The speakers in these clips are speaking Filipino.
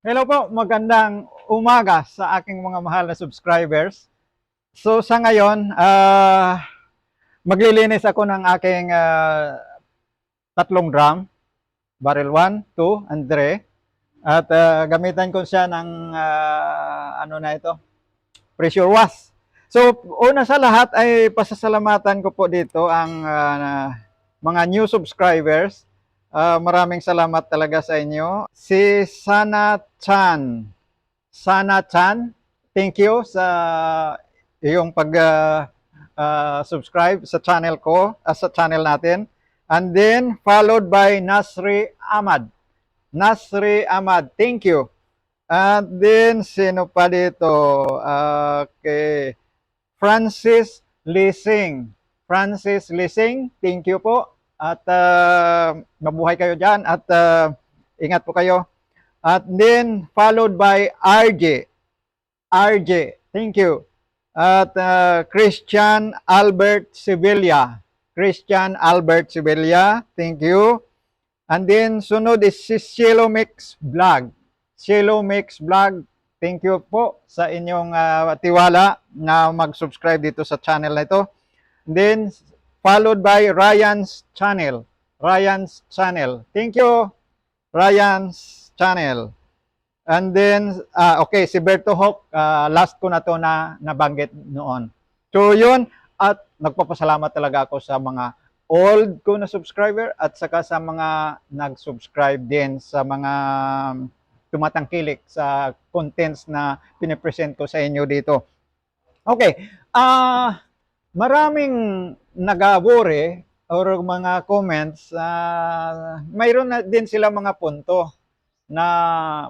Hello po, magandang umaga sa aking mga mahal na subscribers. So sa ngayon, ah maglilinis ako ng aking ah, tatlong drum, barrel 1, 2, and 3. At ah, gamitan ko siya ng ah, ano na ito, pressure wash. So una sa lahat ay pasasalamatan ko po dito ang ah, mga new subscribers Ah, maraming salamat talaga sa inyo. Si Sana Chan. Sana Chan, thank you sa iyong pag ah, ah, subscribe sa channel ko, ah, sa channel natin. And then followed by Nasri Ahmad. Nasri Ahmad, thank you. And then sino pa dito? Okay. Francis Lising. Francis Lising, thank you po. At ah, mabuhay kayo dyan at ah, ingat po kayo. At then followed by RJ. RJ, thank you. At ah, Christian Albert Sevilla. Christian Albert Sevilla, thank you. And then sunod is si Cielo Mix Vlog. Cielo Mix Vlog, thank you po sa inyong ah, tiwala na mag-subscribe dito sa channel na ito. Then followed by Ryan's channel. Ryan's channel. Thank you, Ryan's channel. And then, ah, okay, si Berto Hawk, ah, last ko na to na nabanggit noon. So yun, at nagpapasalamat talaga ako sa mga old ko na subscriber at saka sa mga nag-subscribe din sa mga tumatangkilik sa contents na pinipresent ko sa inyo dito. Okay, ah maraming nagabore or mga comments, ah, mayroon na din sila mga punto na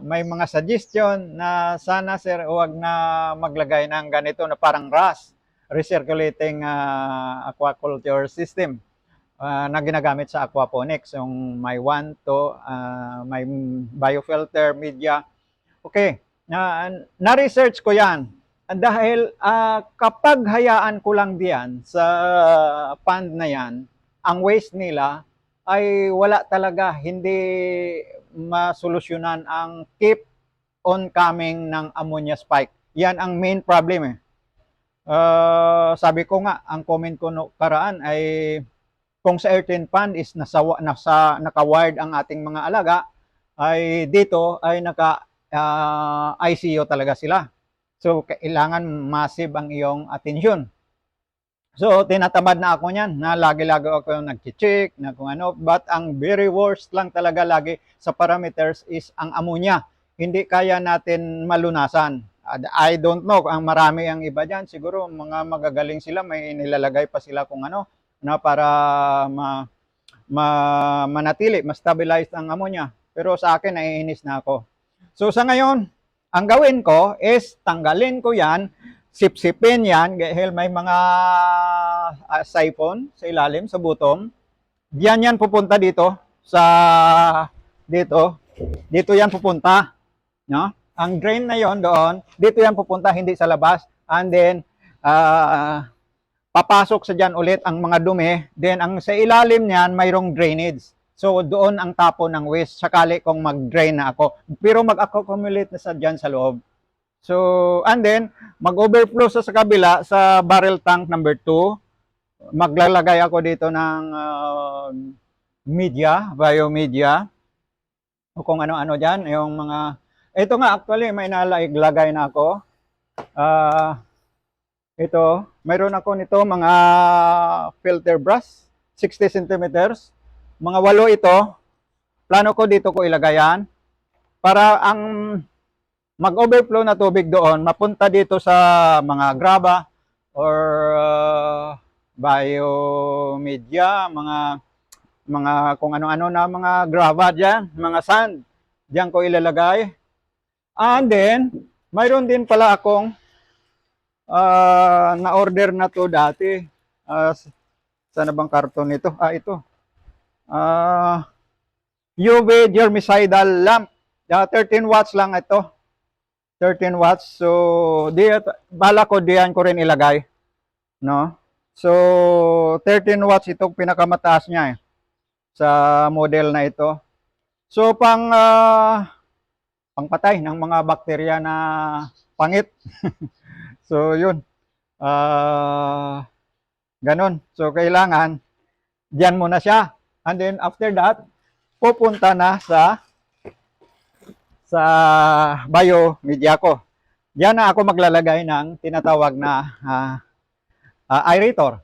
may mga suggestion na sana sir huwag na maglagay ng ganito na parang RAS, recirculating ah, aquaculture system ah, na ginagamit sa aquaponics, yung may one to ah, may biofilter media. Okay, na na-research ko 'yan. Dahil ah, kapag hayaan ko lang diyan sa pond na 'yan, ang waste nila ay wala talaga, hindi masolusyonan ang keep on coming ng ammonia spike. Yan ang main problem eh. Ah, sabi ko nga, ang comment ko no karaan ay kung sa earthen pond is nasa, nasa naka-wired ang ating mga alaga, ay dito ay naka ah, ICU talaga sila. So, kailangan massive ang iyong atensyon. So, tinatamad na ako niyan, na lagi-lagi ako nag-check, na kung ano. But ang very worst lang talaga lagi sa parameters is ang ammonia. Hindi kaya natin malunasan. I don't know, ang marami ang iba dyan. Siguro mga magagaling sila, may nilalagay pa sila kung ano, na para ma, ma, manatili, ma-stabilize ang ammonia. Pero sa akin, naiinis na ako. So, sa ngayon, ang gawin ko is tanggalin ko yan, sipsipin yan, dahil may mga ah, siphon sa ilalim, sa bottom. Diyan yan pupunta dito sa dito. Dito yan pupunta, no? Ang drain na yon doon, dito yan pupunta hindi sa labas. And then ah, papasok sa diyan ulit ang mga dumi. Then ang sa ilalim niyan mayroong drainage. So doon ang tapo ng waste sakali kung mag-drain na ako. Pero mag-accumulate na sa diyan sa loob. So and then mag-overflow sa sa kabila sa barrel tank number 2. Maglalagay ako dito ng ah, media, biomedia. O kung ano-ano diyan, yung mga ito nga actually may nalagay na ako. Ah ito, mayroon ako nito mga filter brush, 60 centimeters. Mga walo ito. Plano ko dito ko ilagayan para ang mag-overflow na tubig doon mapunta dito sa mga graba or uh, biomedia, mga mga kung ano-ano na mga grava diyan, mga sand. Diyan ko ilalagay. And then, mayroon din pala akong ah, na-order na to dati. Ah, sana bang karton nito? Ah, ito. Ah, UV germicidal lamp. Ah, 13 watts lang ito. 13 watts. So, di, bala ko diyan ko rin ilagay. No? So, 13 watts itong pinakamataas niya eh, sa model na ito. So, pang ah, pangpatay ng mga bakterya na pangit. so, yun. Ah, ganon. So, kailangan diyan muna siya. And then, after that, pupunta na sa sa biomedia ko. Diyan na ako maglalagay ng tinatawag na ah, ah, aerator.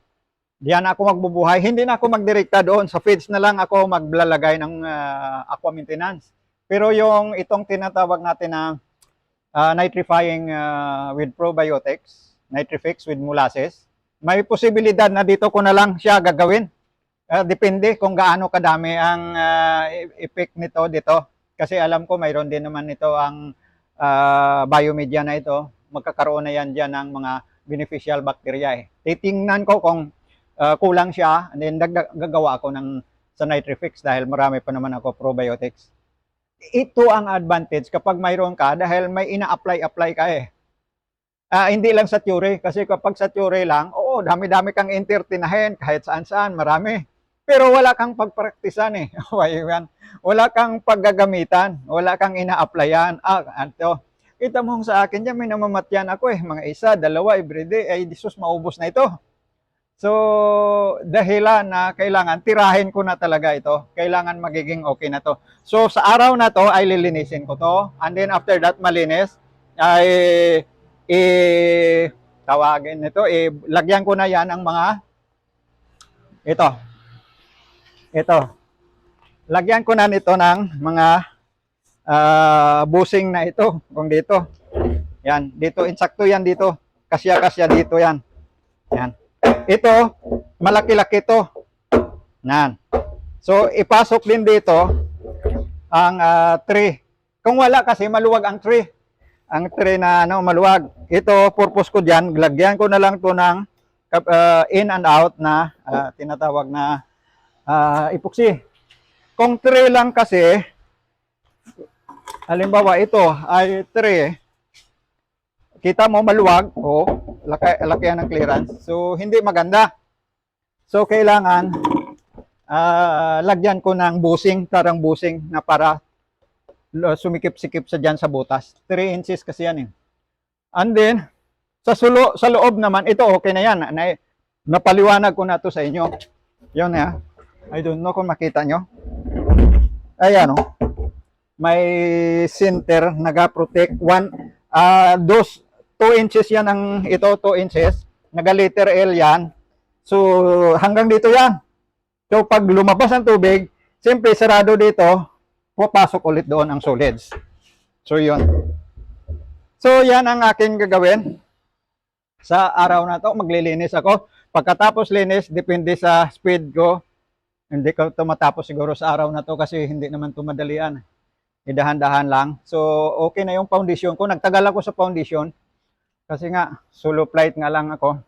Diyan na ako magbubuhay. Hindi na ako magdirekta doon. Sa feeds na lang ako maglalagay ng ah, aqua maintenance. Pero yung itong tinatawag natin na ah, nitrifying ah, with probiotics, nitrifix with molasses, may posibilidad na dito ko na lang siya gagawin. Ah, depende kung gaano kadami ang e- effect nito dito. Kasi alam ko mayroon din naman ito ang ah, biomedia na ito. Magkakaroon na yan dyan ng mga beneficial bacteria. Eh. Titingnan ko kung ah, kulang siya and then gagawa ako ng sa Nitrifix dahil marami pa naman ako probiotics. Ito ang advantage kapag mayroon ka dahil may ina-apply-apply ka eh. Ah, hindi lang sa theory kasi kapag sa theory lang, oo, dami-dami kang entertainahin kahit saan-saan, marami. Pero wala kang pagpraktisan eh. Wala kang paggagamitan, wala kang ina-applyan. Ah, anto. Kita mo sa akin dyan, may namamatyan ako eh. Mga isa, dalawa, everyday. Ay, Jesus, maubos na ito. So, dahilan na kailangan, tirahin ko na talaga ito. Kailangan magiging okay na to. So, sa araw na to, ay lilinisin ko to. And then after that, malinis, ay i tawagin nito, eh, lagyan ko na yan ang mga ito. Ito. Lagyan ko na nito ng mga ah, busing na ito. Kung dito. Yan. Dito. Insakto yan dito. Kasya-kasya dito yan. Yan. Ito. Malaki-laki to. Yan. So, ipasok din dito ang ah, tree. Kung wala kasi maluwag ang tree. Ang tree na ano, maluwag. Ito, purpose ko diyan, lagyan ko na lang to ng ah, in and out na ah, tinatawag na ah, epoxy. Kung tray lang kasi, halimbawa ito ay tray, kita mo maluwag, o laki, laki yan ng clearance, so hindi maganda. So kailangan ah, lagyan ko ng busing, tarang busing na para sumikip-sikip sa dyan sa butas. 3 inches kasi yan eh. And then, sa, sulo, sa loob naman, ito okay na yan. Na, napaliwanag ko na to sa inyo. Yun na. I don't know kung makita nyo. Ayan oh. May center, naga-protect. One, ah dos, 2 inches yan ang ito, 2 inches. Naga-liter L yan. So, hanggang dito yan. So, pag lumabas ang tubig, siyempre, sarado dito, papasok ulit doon ang solids. So, yun. So, yan ang aking gagawin. Sa araw na to, maglilinis ako. Pagkatapos linis, depende sa speed ko. Hindi ko ito matapos siguro sa araw na to kasi hindi naman ito madalian. Idahan-dahan lang. So, okay na yung foundation ko. Nagtagal ako sa foundation. Kasi nga, solo flight nga lang ako.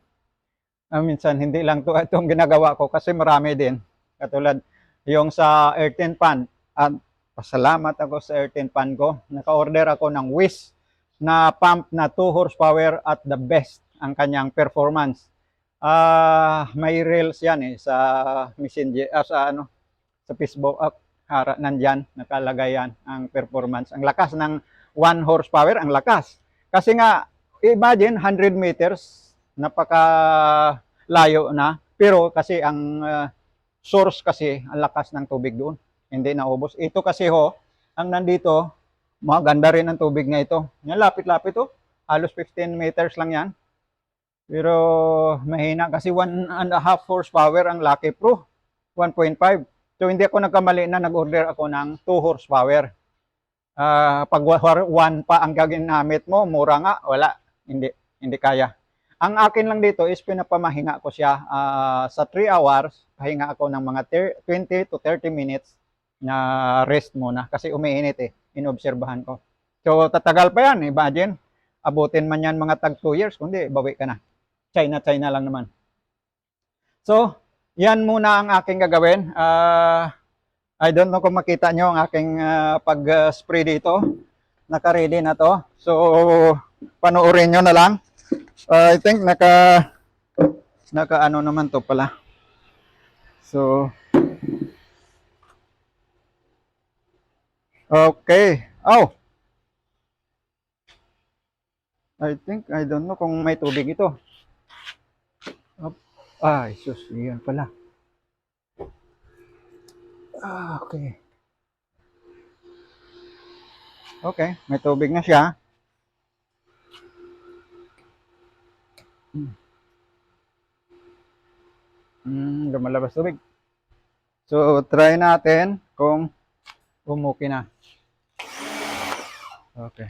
Ah, minsan, hindi lang to itong ginagawa ko kasi marami din. Katulad yung sa earthen pan. At pasalamat ako sa earthen pan ko. Naka-order ako ng Wish na pump na 2 horsepower at the best ang kanyang performance. Ah, may reels yan eh sa Messenger ah, sa ano sa Facebook ah, hara nandiyan nakalagay yan ang performance. Ang lakas ng 1 horsepower, ang lakas. Kasi nga imagine 100 meters napaka layo na pero kasi ang ah, source kasi ang lakas ng tubig doon. Hindi naubos. Ito kasi ho, ang nandito maganda rin ang tubig na ito. Yan, lapit-lapit to. Halos 15 meters lang yan. Pero mahina kasi 1 and a half horsepower ang Lucky Pro. 1.5. So hindi ako nagkamali na nag-order ako ng 2 horsepower. Ah, pag 1 pa ang gaginamit mo, mura nga, wala. Hindi, hindi kaya. Ang akin lang dito is pinapamahinga ko siya ah, sa 3 hours. Pahinga ako ng mga ter- 20 to 30 minutes na rest muna kasi umiinit eh inobserbahan ko. So, tatagal pa yan. Imagine, abutin man yan mga tag 2 years, kundi bawi ka na. China, China lang naman. So, yan muna ang aking gagawin. Ah, I don't know kung makita nyo ang aking ah, pag-spray dito. Naka-ready na to. So, panoorin nyo na lang. Ah, I think naka Naka ano naman to pala. So, okay. Oh, I think, I don't know kung may tubig ito. Up. Ay, sus, yan pala. Ah, okay. Okay, may tubig na siya. Hmm. Hmm, lumalabas tubig. So, try natin kung umuki na. Okay.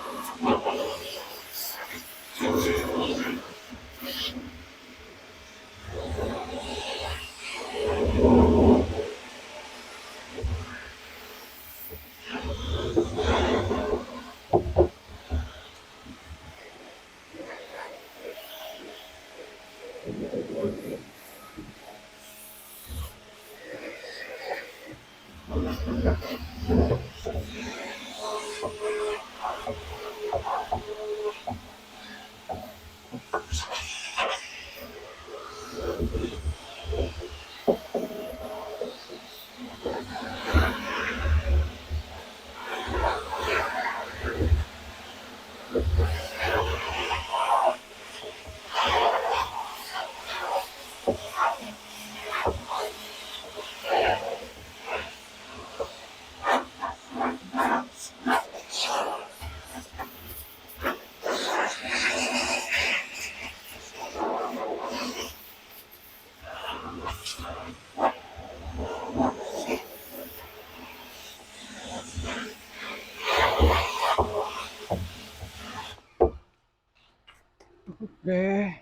Okay.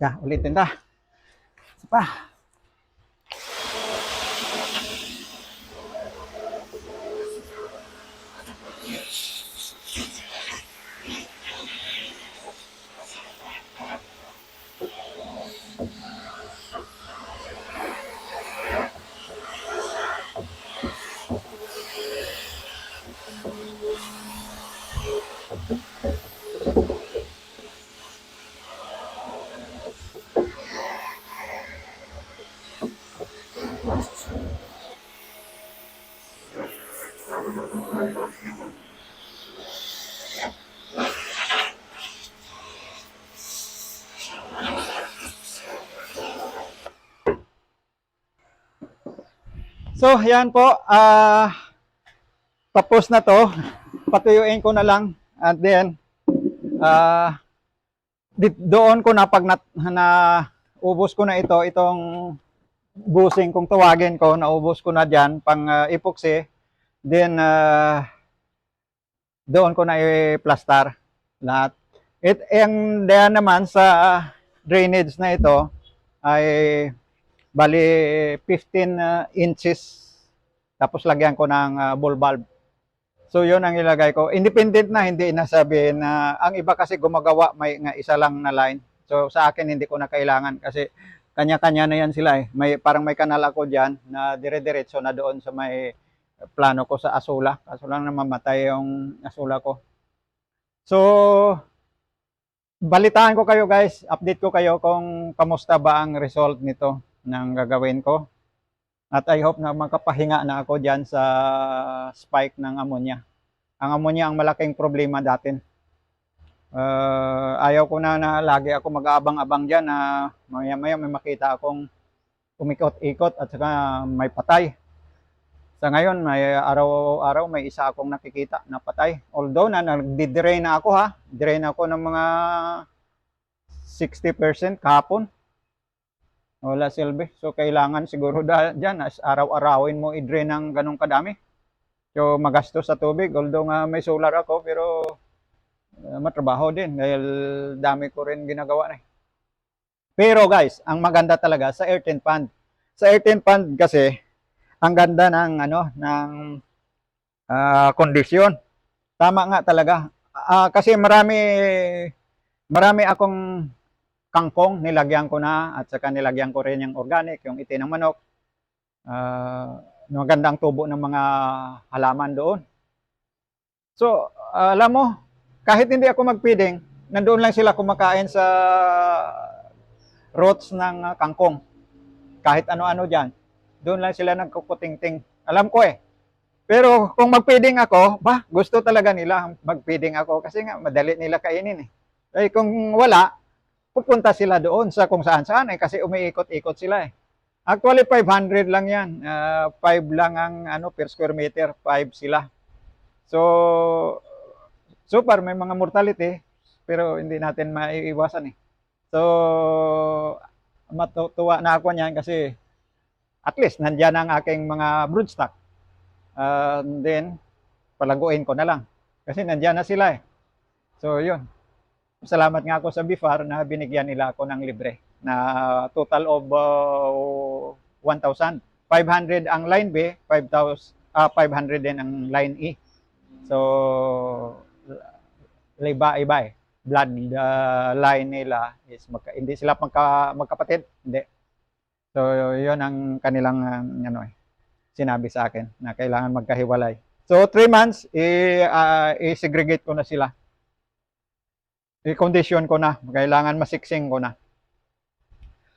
Ya, ulitin ta. Isa pa. So, yan po. Ah, tapos na to. Patuyuin ko na lang. And then, di- doon ko na pag na, na ubos ko na ito, itong busing kung tawagin ko, naubos ko na dyan, pang ah, epoxy. Then, ah, doon ko na i-plaster lahat. It, ang diyan naman sa drainage na ito ay bali 15 uh, inches tapos lagyan ko ng uh, ball valve. So yun ang ilagay ko. Independent na, hindi nasabi na ang iba kasi gumagawa may nga isa lang na line. So sa akin hindi ko na kailangan kasi kanya-kanya na yan sila eh. May parang may kanal ako diyan na dire-diretso na doon sa may plano ko sa Asula. Kaso lang na mamatay yung Asula ko. So balitaan ko kayo guys, update ko kayo kung kamusta ba ang result nito ng gagawin ko. At I hope na makapahinga na ako dyan sa spike ng ammonia. Ang ammonia ang malaking problema datin. Uh, ayaw ko na na lagi ako mag-aabang-abang dyan na maya-maya may makita akong umikot-ikot at saka may patay. Sa ngayon, may araw-araw may isa akong nakikita na patay. Although na nagdi-drain na ako ha. Drain ako ng mga 60% kahapon. Wala silbi. So, kailangan siguro dyan, as araw-arawin mo i-drain ng ganong kadami. So magastos sa tubig although nga may solar ako pero uh, matrabaho din dahil dami ko rin ginagawa na. eh. Pero guys, ang maganda talaga sa earthen pond. Sa earthen pond kasi ang ganda ng ano ng ah, kondisyon. Tama nga talaga. Ah, kasi marami marami akong kangkong nilagyan ko na at saka nilagyan ko rin yung organic, yung itin ng manok. Ah, magandang tubo ng mga halaman doon. So, alam mo, kahit hindi ako magpiding, nandoon lang sila kumakain sa roots ng kangkong. Kahit ano-ano dyan. Doon lang sila nagkukuting-ting. Alam ko eh. Pero kung magpiding ako, ba, gusto talaga nila magpiding ako kasi nga madali nila kainin eh. Eh kung wala, pupunta sila doon sa kung saan-saan eh kasi umiikot-ikot sila eh. Actually 500 lang 'yan. Ah, 5 lang ang ano per square meter, 5 sila. So so far may mga mortality pero hindi natin maiiwasan eh. So matutuwa na ako niyan kasi at least nandiyan ang aking mga broodstock. And then palaguin ko na lang kasi nandiyan na sila eh. So yun. Salamat nga ako sa BIFAR na binigyan nila ako ng libre na total of uh, 1,000. 500 ang line B, 5,000 ah 500 din ang line E. So iba-iba eh. Blood uh, line nila is magka, hindi sila magka, magkapatid, hindi. So yun ang kanilang uh, ano eh, sinabi sa akin na kailangan magkahiwalay. So 3 months i uh, i-segregate ko na sila. I-condition ko na, kailangan masiksing ko na.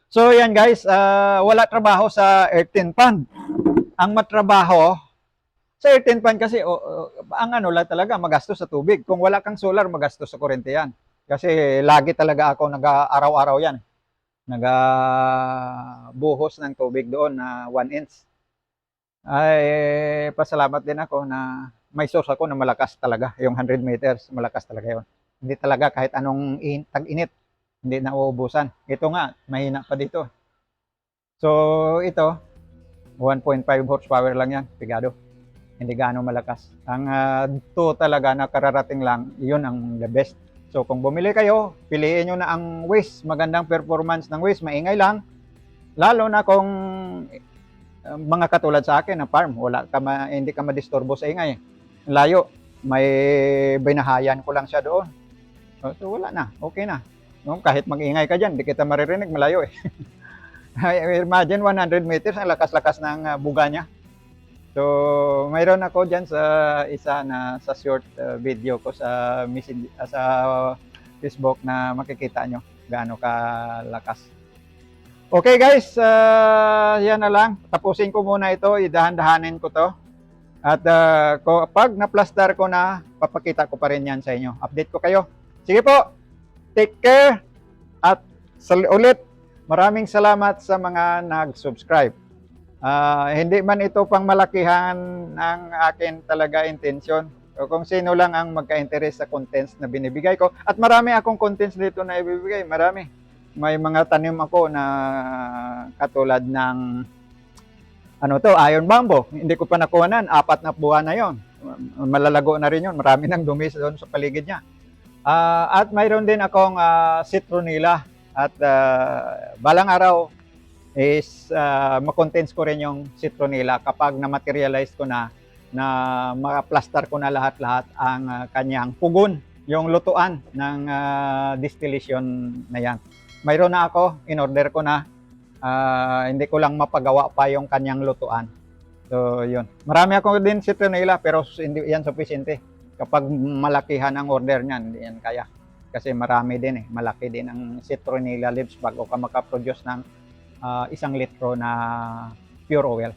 So yan guys, ah, wala trabaho sa earthen pond. Ang matrabaho sa earthen pond kasi o- o, ang ano lang talaga magastos sa tubig. Kung wala kang solar, magastos sa kuryente yan. Kasi lagi talaga ako nag-araw-araw yan. Nag-buhos ng tubig doon na 1 inch. Ay, pasalamat din ako na may source ako na malakas talaga. Yung 100 meters, malakas talaga yon. Hindi talaga kahit anong in, tag-init, hindi na uubusan. Ito nga, mahina pa dito. So, ito, 1.5 horsepower lang yan, pigado. Hindi gaano malakas. Ang uh, to talaga na kararating lang, yun ang the best. So, kung bumili kayo, piliin nyo na ang Waze. Magandang performance ng Waze, maingay lang. Lalo na kung uh, mga katulad sa akin na farm, wala ka ma, hindi ka madisturbo sa ingay. Layo, may binahayan ko lang siya doon. So wala na, okay na. No, kahit mag-ingay ka diyan, di kita maririnig malayo eh. Imagine 100 meters ang lakas-lakas ng uh, buga niya. So, mayroon ako diyan sa isa na sa short uh, video ko sa message, uh, sa Facebook na makikita nyo gaano kalakas. Okay guys, uh, yan na lang. Tapusin ko muna ito, idahan-dahanin ko to. At uh, ko, pag na-plaster ko na, papakita ko pa rin yan sa inyo. Update ko kayo. Sige po, take care. At ulit, maraming salamat sa mga nag-subscribe. Ah, hindi man ito pang malakihan ang akin talaga intensyon. O kung sino lang ang magka-interest sa contents na binibigay ko. At marami akong contents dito na ibibigay. Marami. May mga tanim ako na katulad ng ano to, iron bamboo. Hindi ko pa nakuhanan. Apat na buwan na yon. Malalago na rin yon. Marami nang dumi doon sa paligid niya. Ah, at mayroon din akong ah, citronella. At ah, balang araw, is uh, makontents ko rin yung citronella kapag na-materialize ko na na maka-plaster ko na lahat-lahat ang uh, kanyang pugon, yung lutuan ng uh, distillation na yan. Mayroon na ako, in-order ko na, uh, hindi ko lang mapagawa pa yung kanyang lutuan. So, yun. Marami ako din citronella pero hindi yan sufficiente. Kapag malakihan ang order niyan, hindi yan kaya. Kasi marami din eh, malaki din ang citronella leaves bago ka makaproduce ng ah, isang litro na pure oil.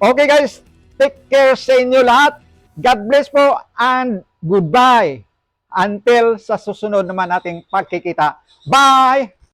Okay guys, take care sa inyo lahat. God bless po and goodbye. Until sa susunod naman nating pagkikita. Bye!